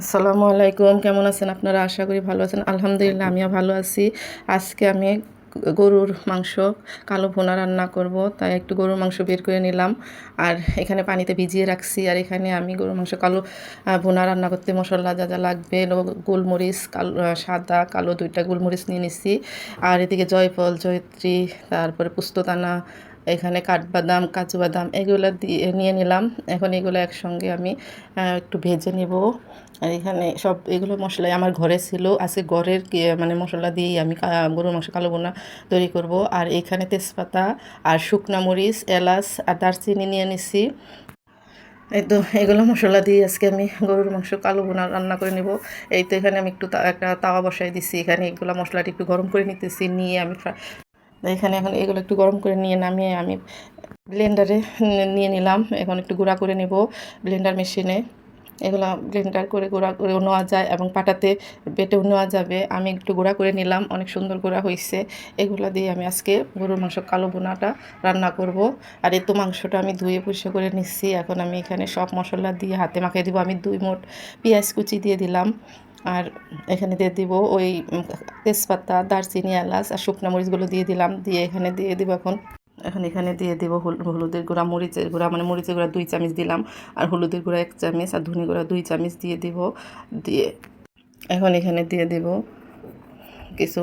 আসসালামু আলাইকুম কেমন আছেন? আপনারা আশা করি ভালো আছেন। আলহামদুলিল্লাহ আমিও ভালো আছি। আজকে আমি গরুর মাংস কালো ভুনা রান্না করব তাই একটু গরুর মাংস বের করে নিলাম। আর এখানে পানিতে ভিজিয়ে রাখছি আর এখানে আমি গরুর মাংস কালো ভুনা রান্না করতে মশলা যা যা লাগবে গোলমরিচ কালো সাদা কালো দুইটা গোলমরিচ নিয়ে নিচ্ছি আর এদিকে জয়ফল জয়ত্রী তারপরে পুস্তদানা এখানে কাঠবাদাম কাজু বাদাম এগুলো দিয়ে নিয়ে নিলাম। এখন এগুলো একসঙ্গে আমি একটু ভেজে নেব। আর এখানে সব এগুলো মশলাই আমার ঘরে ছিল আজকে ঘরের মানে মশলা দিয়েই আমি গরুর মাংস, কালো বোনা তৈরি করব। আর এখানে তেজপাতা আর শুকনা মরিচ, এলাচ আর দারচিনি নিয়ে নিছি। এই তো এগুলো মশলা দিয়ে আজকে আমি গরুর মাংস, কালো বোনা রান্না করে নেব। এই তো এখানে আমি একটু একটা তাওয়া বসাই দিছি। এখানে এগুলো মশলাটি একটু গরম করে নিতেছি, নিয়ে আমি এখানে এখন এগুলো একটু গরম করে নিয়ে নামিয়ে আমি ব্লেন্ডারে নিয়ে নিলাম। এখন একটু গুঁড়া করে নেব ব্লেন্ডার মেশিনে এগুলো ব্লেন্ডার করে গুঁড়া করে নেওয়া যায় এবং পাটাতে বেটেও নেওয়া যাবে। আমি একটু গুঁড়া করে নিলাম, অনেক সুন্দর গুঁড়া হয়েছে এগুলো দিয়ে আমি আজকে গরুর মাংস কালো বোনাটা রান্না করব। আর এই মাংসটা আমি ধুয়ে পরিষ্কার করে নিচ্ছি। এখন আমি এখানে সব মশলা দিয়ে হাতে মাখিয়ে দিব। আমি দুই মোট পেঁয়াজ কুচি দিয়ে দিলাম। আর এখানে দিয়ে দিব ওই তেজপাতা, দারচিনি, এলাচ আর শুকনো মরিচগুলো দিয়ে দিলাম। দিয়ে এখানে দিয়ে দিব এখন এখন এখানে দিয়ে দেবো হল- হলুদের গুঁড়া, মরিচের গুঁড়া মানে মরিচের গুঁড়া দুই চামচ দিলাম আর হলুদের গুঁড়া এক চামচ আর ধনে গুঁড়া দুই চামচ দিয়ে দিব। দিয়ে এখন এখানে দিয়ে দেব কিছু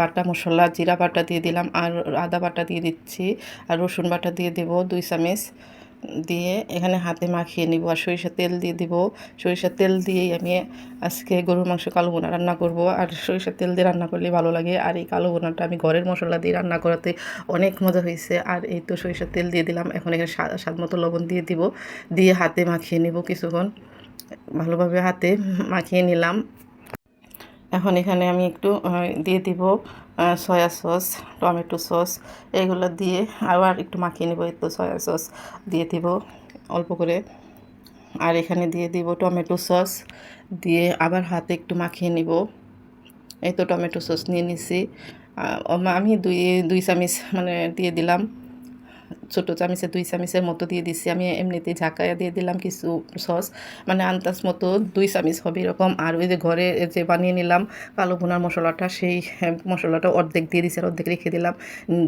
বাটা মশলা, জিরা বাটা দিয়ে দিলাম আর আদা বাটা দিয়ে দিচ্ছি আর রসুন বাটা দিয়ে দেব দুই চামচ। দিয়ে এখানে হাতে মাখিয়ে নিব আর সরিষার তেল দিয়ে দিব। সরিষার তেল দিয়েই আমি আজকে গরুর মাংস কালো বোনা রান্না করব। আর সরিষার তেল দিয়ে রান্না করলে ভালো লাগে। আর এই কালো বোনাটা আমি ঘরের মশলা দিয়ে রান্না করাতে অনেক মজা হয়েছে। আর এই তো সরিষার তেল দিয়ে দিলাম। এখন এখানে স্বাদ মতো লবণ দিয়ে দিব। দিয়ে হাতে মাখিয়ে নিব কিছুক্ষণ। ভালোভাবে হাতে মাখিয়ে নিলাম। এখন এখানে আমি একটু দিয়ে দিব সয়া সস টমেটো সস এগুলো দিয়ে আবার একটু মাখিয়ে নেব একটু সয়া সস দিয়ে দিব অল্প করে। আর এখানে দিয়ে দিব টমেটো সস দিয়ে আবার হাতে একটু মাখিয়ে নিব। এই তো টমেটো সস নিয়ে নিছি। আমি দুই দুই চামিচ মানে দিয়ে দিলাম। ছোটো চামিচে, দুই চামিচের মতো দিয়ে দিছি আমি এমনিতে ঝাঁকাইয়া দিয়ে দিলাম কিছু সস মানে আন্দাজ মতো দুই চামিচ হবে এরকম। আর ওই যে ঘরে যে বানিয়ে নিলাম কালো ভুনার মশলাটা, সেই মশলাটা অর্ধেক দিয়ে দিছি আর অর্ধেক রেখে দিলাম।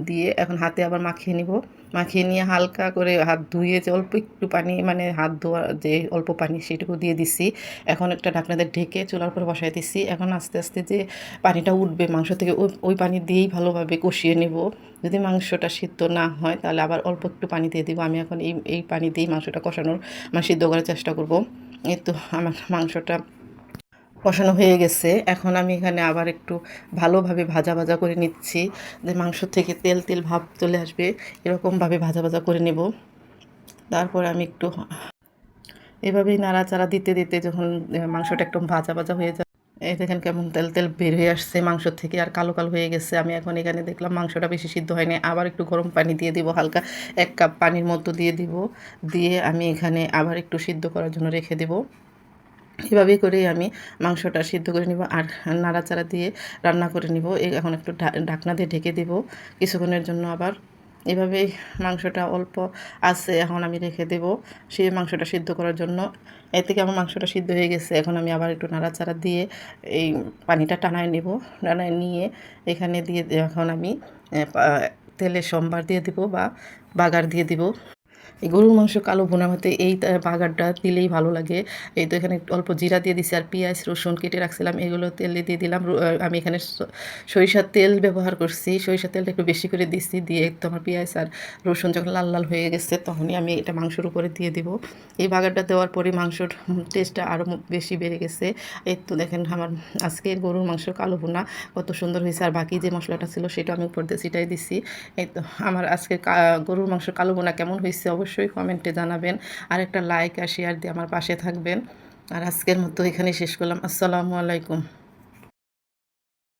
দিয়ে এখন হাতে আবার মাখিয়ে নিব। মাখিয়ে নিয়ে হালকা করে হাত ধুয়ে যে অল্প একটু পানি মানে হাত ধোয়া যে অল্প পানি সেটুকু দিয়ে দিচ্ছি এখন একটা ঢাকনাতে ঢেকে চুলার উপর বসাই দিচ্ছি এখন আস্তে আস্তে যে পানিটা উঠবে মাংস থেকে, ওই ওই পানি দিয়েই ভালোভাবে কষিয়ে নেব। যদি মাংসটা সিদ্ধ না হয় তাহলে আবার অল্প একটু পানি দিয়ে দিব। আমি এখন এই এই পানি দিয়েই মাংসটা কষানোর মানে সিদ্ধ করার চেষ্টা করব। এই তো আমার মাংসটা কষানো হয়ে গেছে। এখন আমি এখানে আবার একটু ভালোভাবে ভাজা ভাজা করে নিচ্ছি। যে মাংস থেকে তেল তেল ভাব চলে আসবে, এরকমভাবে ভাজা ভাজা করে নেব। তারপরে আমি একটু এভাবেই নাড়াচাড়া দিতে দিতে যখন মাংসটা একদম ভাজা ভাজা হয়ে যায়, এই দেখেন কেমন তেল তেল বের হয়ে আসছে মাংস থেকে, আর কালো কালো হয়ে গেছে। আমি এখন এখানে দেখলাম মাংসটা বেশি সিদ্ধ হয়নি। আবার একটু গরম পানি দিয়ে দিব, হালকা এক কাপ পানির মতো দিয়ে দিব। দিয়ে আমি এখানে আবার একটু সিদ্ধ করার জন্য রেখে দেব। এভাবে করেই আমি মাংসটা সিদ্ধ করে নিব আর নাড়াচাড়া দিয়ে রান্না করে নিব। এখন একটু ঢাকনা দিয়ে ঢেকে দেব। কিছুক্ষণের জন্য আবার এভাবেই মাংসটা অল্প আছে এখন আমি রেখে দেব সেই মাংসটা সিদ্ধ করার জন্য। এর থেকে আমার মাংসটা সিদ্ধ হয়ে গেছে। এখন আমি আবার একটু নাড়াচাড়া দিয়ে এই পানিটা টানায় নেব। টানায় নিয়ে এখানে দিয়ে এখন আমি এ, তেলে সম্বার দিয়ে দিব বা বাগার দিয়ে দিব। এই গরুর মাংস কালো ভুনা হতে এই বাগারটা দিলেই ভালো লাগে। এই তো এখানে অল্প জিরা দিয়ে দিছি আর পেঁয়াজ, রসুন কেটে রাখছিলাম। এগুলো তেলে দিয়ে দিলাম। আমি এখানে সরিষার তেল ব্যবহার করছি। সরিষার তেলটা একটু বেশি করে দিছি। দিয়ে একটু আমার পেঁয়াজ আর রসুন যখন লাল লাল হয়ে গেছে, তখনই আমি এটা মাংসের উপরে দিয়ে দিব। এই বাগারটা দেওয়ার পরে মাংসর টেস্টটা আরও বেশি বেড়ে গেছে। এই তো দেখেন আমার আজকে গরুর মাংস কালো ভুনা, কত সুন্দর হয়েছে। আর বাকি যে মশলাটা ছিল সেটা আমি উপর দিয়ে ছিটাই দিছি। এই তো আমার আজকে গরুর মাংস কালো ভুনা কেমন হয়েছে অবশ্যই কমেন্টে জানাবেন আর একটা লাইক আর শেয়ার দিয়ে আমার পাশে থাকবেন। আর আজকের মতো এখানে শেষ করলাম। আসসালামু আলাইকুম।